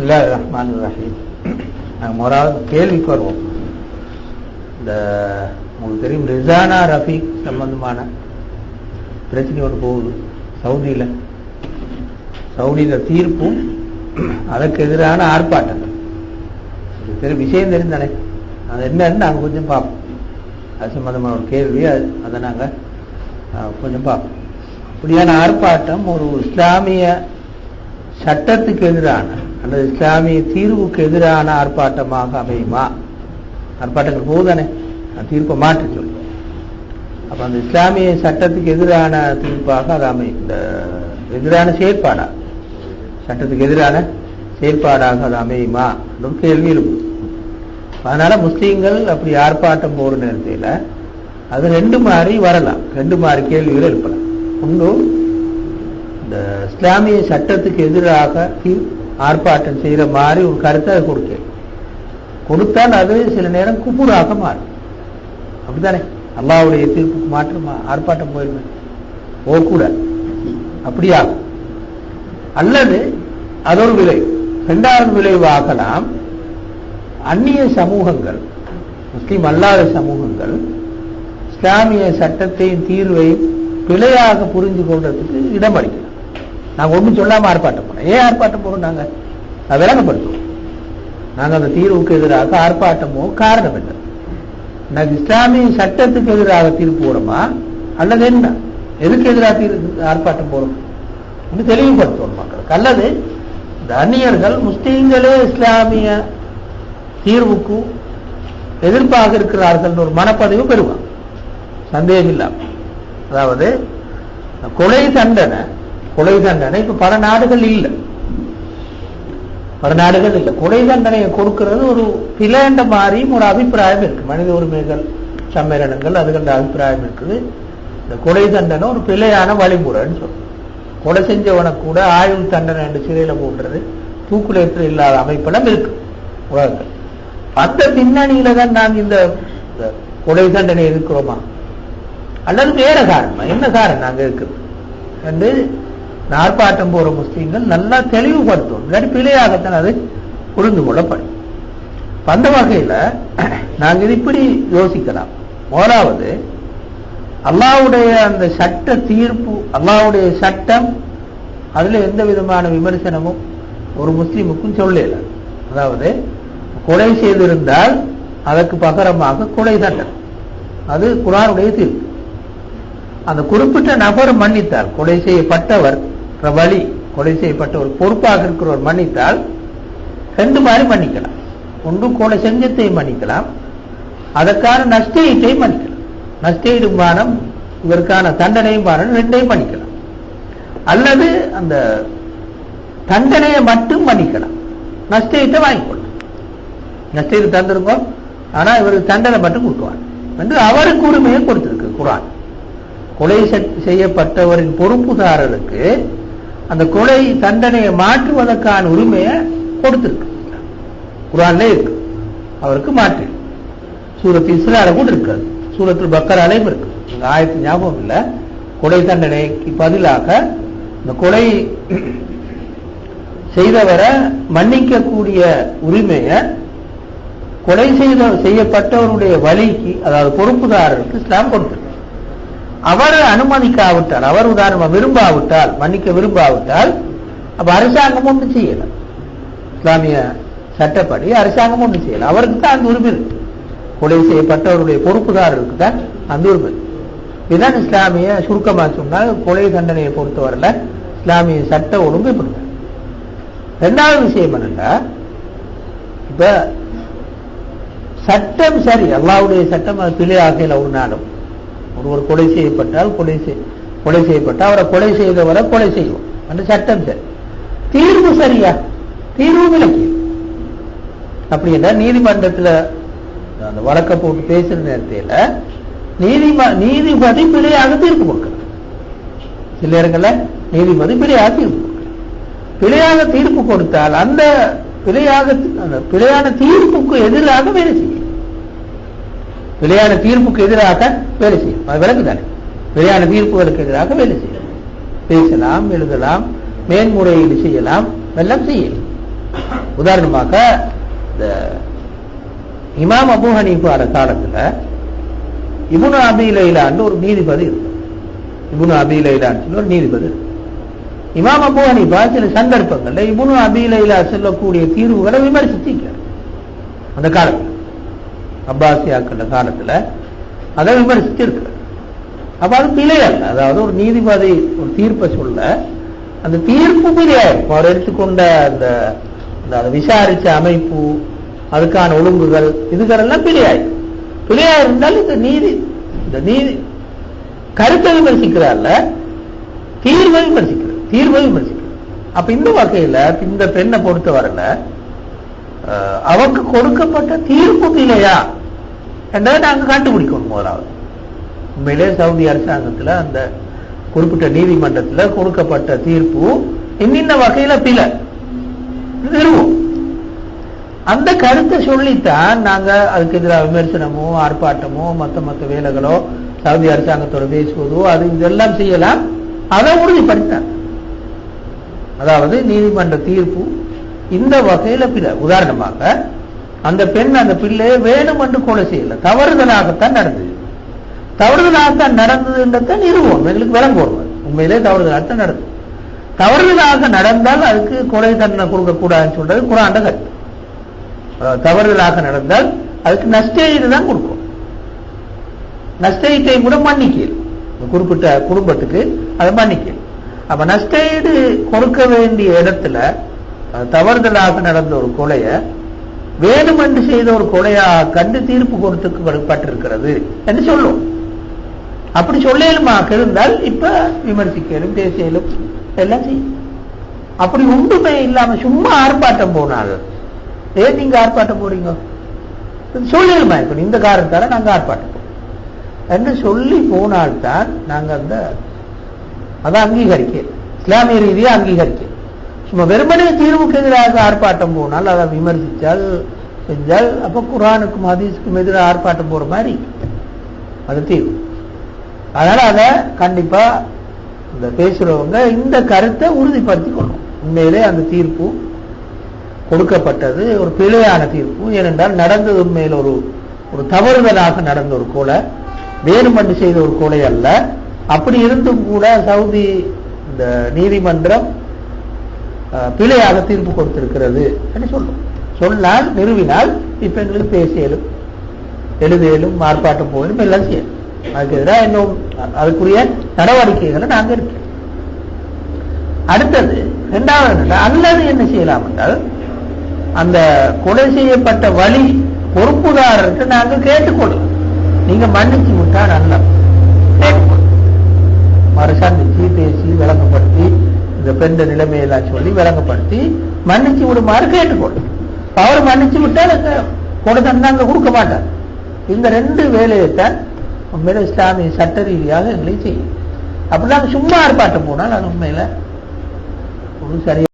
இல்லை ரஹ்மான் ரஹீம். நாங்கள் முதலாவது கேள்விக்கு வருவோம். இந்த உங்களுக்கு தெரியும் ரிசானா ரஃபீக் சம்பந்தமான பிரச்சனை ஒன்று போகுது. சவுதியில். சவுதியில் தீர்ப்பும் அதற்கு எதிரான ஆர்ப்பாட்டங்கள். இது தெரியும் விஷயம் தெரிந்தானே அது என்னன்னு நாங்கள் கொஞ்சம் பார்ப்போம். அது சம்பந்தமான ஒரு கேள்வி அது அதை நாங்கள் கொஞ்சம் பார்ப்போம். அப்படியான ஆர்ப்பாட்டம் ஒரு இஸ்லாமிய சட்டத்துக்கு எதிரான அல்லது இஸ்லாமிய தீர்வுக்கு எதிரான ஆர்ப்பாட்டமாக அமையுமா? ஆர்ப்பாட்டங்கள் போகுதானே அந்த தீர்ப்பை மாற்றி சொல்லி அப்ப அந்த இஸ்லாமிய சட்டத்துக்கு எதிரான தீர்ப்பாக அது அமையும் இந்த எதிரான செயற்பாடா? சட்டத்துக்கு எதிரான செயற்பாடாக அது அமையுமா? என்ற கேள்வி இருக்கும் அதனால முஸ்லீம்கள் அப்படி ஆர்ப்பாட்டம் போற நேரத்தில் அது ரெண்டு மாதிரி வரலாம். ரெண்டு மாதிரி கேள்விகள் எழுப்பலாம். ஒன்றும் இந்த இஸ்லாமிய சட்டத்துக்கு எதிராக தீர்ப்பு ஆர்ப்பாட்டம் செய்யற மாதிரி ஒரு கருத்தை கொடுக்க கொடுத்தால் அது சில நேரம் குபுராக மாறும். அப்படித்தானே? அல்லாவுடைய தீர்ப்புக்கு மாற்றமா? ஆர்ப்பாட்டம் போயிருமே. போகக்கூட அப்படியாகும். அல்லது அதொரு விளைவு. இரண்டாவது விளைவாகலாம். அந்நிய சமூகங்கள் முஸ்லீம் அல்லாத சமூகங்கள் இஸ்லாமிய சட்டத்தையும் தீர்வையும் பிழையாக புரிஞ்சு கொள்றதுக்கு இடம் அளிக்கலாம் நாங்கள் ஒன்றும் சொல்லாமல் ஆர்ப்பாட்டம் பண்ணோம். ஏன் ஆர்ப்பாட்டம் போகிறோம் நாங்கள் நான் விளங்கப்படுத்துவோம் நாங்கள் அந்த தீர்வுக்கு எதிராக ஆர்ப்பாட்டமோ காரணம் என்ன நாங்கள் இஸ்லாமிய சட்டத்துக்கு எதிராக தீர்ப்பு போகிறோமா அல்லது என்ன? எதுக்கு எதிராக தீர் ஆர்ப்பாட்டம் போகிறோம் என்று தெளிவுபடுத்தணும் மக்களுக்கு. அல்லது இந்த அந்நியர்கள் முஸ்லீம்களே இஸ்லாமிய தீர்வுக்கு எதிர்ப்பாக இருக்கிறார்கள் ஒரு மனப்பதிவு பெறுவாங்க. சந்தேகம் இல்லாமல் அதாவது கொலை தண்டனை கொலை தண்டனை இப்ப பல நாடுகள் இல்லை. பல நாடுகள் இல்லை. கொலை தண்டனையை கொடுக்கிறது ஒரு பிளேண்ட மாதிரியும் ஒரு அபிப்பிராயம் இருக்கு. மனித உரிமைகள் சம்மேளனங்கள் அதுகள அபிப்பிராயம் இருக்குது. இந்த கொலை தண்டனை ஒரு பிழையான வழிமுறைன்னு சொல்றோம். கொலை செஞ்சவனை கூட ஆயுள் தண்டனை என்று சிறையில போடுறது தூக்குலேற்று இல்லாத அமைப்பெல்லாம் இருக்கு. உலகங்கள் அந்த பின்னணியில தான் நாங்க இந்த கொலை தண்டனை இருக்கிறோமா அல்லது வேற காரணமா? என்ன காரணம் நாங்க இருக்கிறது என்று இந்த ஆர்ப்பாட்டம் போற முஸ்லீம்கள் நல்லா தெளிவுபடுத்தும். இல்லாட்டி பிழையாகத்தான் அது புரிந்து கொள்ளப்படும். அந்த வகையில நாங்க இது இப்படி யோசிக்கலாம். முதலாவது அல்லாவுடைய அந்த சட்ட தீர்ப்பு அல்லாவுடைய சட்டம் அதுல எந்த விதமான விமர்சனமும் ஒரு முஸ்லீமுக்கும் சொல்லல. அதாவது கொலை செய்திருந்தால் அதற்கு பகரமாக கொலை தண்டனை. அது குரானுடைய தீர்ப்பு. அந்த குறிப்பிட்ட நபர் மன்னித்தார். கொலை செய்யப்பட்டவர் பிரபலி கொலை செய்யப்பட்ட ஒரு பொறுப்பாக இருக்கிறவர் மன்னித்தால் ரெண்டு மாதிரி மன்னிக்கலாம். ஒன்று கொலை செஞ்சத்தை மன்னிக்கலாம். அதற்கான நஷ்டஈட்டை மன்னிக்கலாம். நஷ்டஈடு மானம் இதற்கான தண்டனையும் மானம் ரெண்டையும் மன்னிக்கலாம். அல்லது அந்த தண்டனையை மட்டும் மன்னிக்கலாம். நஷ்டீட்டை வாங்கிக்கொள்ளலாம். நஷ்டீடு தந்திருக்கோம். ஆனா இவருக்கு தண்டனை மட்டும் கொடுக்குவாங்க என்று அவருக்கு உரிமையை கொடுத்திருக்கு குரான் கொலை செ- செய்யப்பட்டவரின் பொறுப்புதாரருக்கு அந்த கொலை தண்டனையை மாற்றுவதற்கான உரிமையை கொடுத்திருக்கு. குரான்ல இருக்கு. அவருக்கு மாற்றி. சூரத்து இஸ்ரால கூட இருக்காது. சூரத்தில் பக்கராலையும் இருக்கு. இந்த ஆயத்து ஞாபகம் இல்லை. கொலை தண்டனைக்கு பதிலாக இந்த கொலை செய்தவரை மன்னிக்கக்கூடிய உரிமையை கொலை செய்த செய்யப்பட்டவருடைய வழிக்கு அதாவது பொறுப்புதாரருக்கு இஸ்லாம் கொடுத்திருக்கு. அவர் அனுமதிக்காவிட்டால் அவர் உதாரணமா விரும்பாவிட்டால் மன்னிக்க விரும்பாவிட்டால் அப்ப அரசாங்கம் ஒன்றும் செய்யல. இஸ்லாமிய சட்டப்படி அரசாங்கம் ஒன்று செய்யல. அவருக்கு தான் அந்த உரிமை இருக்கு. கொலை செய்யப்பட்டவருடைய பொறுப்புதாரருக்கு தான் அந்த உரிமை இதுதான் இஸ்லாமிய சுருக்கமா சொன்னால் கொலை தண்டனையை பொறுத்தவரையில் இஸ்லாமிய சட்ட ஒழுங்கு இப்படி ரெண்டாவது விஷயம் என்னன்னா இப்ப சட்டம் சரி அல்லாவுடைய சட்டம் அது பிழையாகையில் ஒரு நாளும். ஒருவர் கொலை செய்யப்பட்டால் கொலை செய் கொலை செய்யப்பட்டால் அவரை கொலை செய்தவரை கொலை செய்வோம். அந்த சட்டம் சரி. தீர்வு சரியா? தீர்வு விலக்கி அப்படி என்ன நீதிமன்றத்துல அந்த வழக்கை போட்டு பேசுற நேரத்தில் நீதிம நீதிபதி பிழையாக தீர்ப்பு கொடுக்கிறார் சில நேரங்கள்ல நீதிபதி பிழையாக தீர்ப்பு கொடுக்கிறார் பிழையாக தீர்ப்பு கொடுத்தால் அந்த பிழையாக அந்த பிழையான தீர்ப்புக்கு எதிராக வேலை செய்யும். பிழையான தீர்ப்புக்கு எதிராக வேலை செய்யும். அது விளக்கு தானே பிழையான தீர்ப்புகளுக்கு எதிராக வேலை செய்யும். பேசலாம் எழுதலாம் மேன்முறையீடு செய்யலாம் எல்லாம் செய்யலாம். உதாரணமாக இந்த இமாம் அபு ஹனீஃபார காலத்துல இபுனு அபி லைலான்னு ஒரு நீதிபதி இருக்கு இபுனு அபி லைலான்னு ஒரு நீதிபதி இருக்கு இமாம் அபு ஹனீஃபா சில சந்தர்ப்பங்களில் இபுனு அபி லைலா சொல்லக்கூடிய தீர்வுகளை விமர்சிச்சிருக்கார். அந்த காலத்தில். அப்பாசியாக்கள் காலத்தில் அதை விமர்சிச்சிருக்கு அப்போ அது பிழையல்ல. அதாவது ஒரு நீதிபதி ஒரு தீர்ப்பை சொல்ல அந்த தீர்ப்பு பிழையாயிருக்கும் அவர் எடுத்துக்கொண்ட அந்த அந்த அதை விசாரிச்ச அமைப்பு அதுக்கான ஒழுங்குகள் இதுகளெல்லாம் பிழையாயிருக்கும் பிழையா இருந்தால் இந்த நீதி. இந்த நீதி கருத்தை விமர்சிக்கிறார்ல தீர்வை விமர்சிக்கிறது தீர்வை விமர்சிக்கிறது அப்ப இந்த வகையில இந்த பெண்ணை பொறுத்த அவங்க அவருக்கு கொடுக்கப்பட்ட தீர்ப்பு இல்லையா என்றதை நாங்க கண்டுபிடிக்கணும் முதலாவது. உண்மையிலே சவுதி அரசாங்கத்துல அந்த குறிப்பிட்ட நீதிமன்றத்துல கொடுக்கப்பட்ட தீர்ப்பு இன்னின்ன வகையில பில நிறுவோம் அந்த கருத்தை சொல்லித்தான் நாங்க அதுக்கு எதிராக விமர்சனமோ ஆர்ப்பாட்டமோ மத்த மத்த வேலைகளோ சவுதி அரசாங்கத்தோட பேசுவதோ அது இதெல்லாம் செய்யலாம். அதை உறுதிப்படுத்தார் அதாவது நீதிமன்ற தீர்ப்பு இந்த வகையில பிற உதாரணமாக அந்த பெண் அந்த பிள்ளையை வேணும் என்று கொலை செய்யல. தவறுதலாகத்தான் நடந்தது. தவறுதலாகத்தான் நடந்ததுன்றத நிறுவனம் எங்களுக்கு விளங்குவோம். உண்மையிலே தவறுதலாகத்தான் நடந்தது. தவறுதலாக நடந்தால் அதுக்கு கொலை தண்டனை கொடுக்கக்கூடாதுன்னு சொல்றது குராண்ட கருத்து. தவறுதலாக நடந்தால் அதுக்கு நஷ்டஈடு தான் கொடுக்கும். நஷ்டஈட்டை கூட மன்னிக்கல். குறிப்பிட்ட குடும்பத்துக்கு அதை மன்னிக்கல். அப்ப நஷ்டஈடு கொடுக்க வேண்டிய இடத்துல தவறுதலாக நடந்த ஒரு கொலைய வேணுமென்று செய்த ஒரு கொலையாக கண்டு தீர்ப்பு கொடுத்துக்கப்பட்டிருக்கிறது என்று சொல்லும். அப்படி சொல்லையிலுமா இருந்தால் இப்ப விமர்சிக்கலும் பேசியலும் எல்லாம் செய்யும். அப்படி ஒன்றுமே இல்லாம சும்மா ஆர்ப்பாட்டம் போனால் ஏன் நீங்க ஆர்ப்பாட்டம் போறீங்க? சொல்லிடுமா இப்ப? இந்த காரணத்தால நாங்க ஆர்ப்பாட்டம் என்று சொல்லி போனால்தான் நாங்க அந்த அதை அங்கீகரிக்க இஸ்லாமிய ரீதியா அங்கீகரிக்க சும்மா வெறுமனே தீர்வுக்கு எதிராக ஆர்ப்பாட்டம் போனால் அதை விமர்சித்தால் செஞ்சால் அப்போ குரானுக்கும் ஹதீஸுக்கும் எதிராக ஆர்ப்பாட்டம் போகிற மாதிரி அது தீர்வு. அதனால் அதை கண்டிப்பா இந்த பேசுறவங்க இந்த கருத்தை உறுதிப்படுத்தி கொள்ளும் உண்மையிலே அந்த தீர்ப்பு கொடுக்கப்பட்டது ஒரு பிழையான தீர்ப்பு. ஏனென்றால் நடந்தது உண்மையில் ஒரு ஒரு தவறுதலாக நடந்த ஒரு கொலை வேணுமென்று செய்த ஒரு கொலை அல்ல. அப்படி இருந்தும் கூட சவுதி இந்த நீதிமன்றம் பிழையாக தீர்ப்பு கொடுத்திருக்கிறது என்று சொல்லும். சொன்னால் நிறுவினால் இப்ப எங்களுக்கு பேசியலும் எழுதியலும் ஆர்ப்பாட்டம் போயிலும் எல்லாம் செய்யணும். அதுக்கு எதிராக இன்னும் அதுக்குரிய நடவடிக்கைகளை நாங்க இருக்கோம் அடுத்தது இரண்டாவது அல்லது என்ன செய்யலாம் என்றால் அந்த கொலை செய்யப்பட்ட வழி பொறுப்புதாரருக்கு நாங்க கேட்டுக்கொள்ளும் நீங்க மன்னிச்சு விட்டா நல்ல மறுசந்திச்சு பேசி விளக்கப்படுத்தி பெண்ட நிலைமையெல்லாம் சொல்லி விளங்கப்படுத்தி மன்னிச்சு விடுமாறு கேட்டுக்கொள்ளும் அவர் மன்னிச்சு விட்டால் கொலை தந்தாங்க கொடுக்க மாட்டார். இந்த ரெண்டு வேலையைத்தான் உண்மையில இஸ்லாமிய சட்ட ரீதியாக எங்களை செய்யும். அப்படி நாங்கள் சும்மா ஆர்ப்பாட்டம் போனால் அது உண்மையில ஒரு சரியா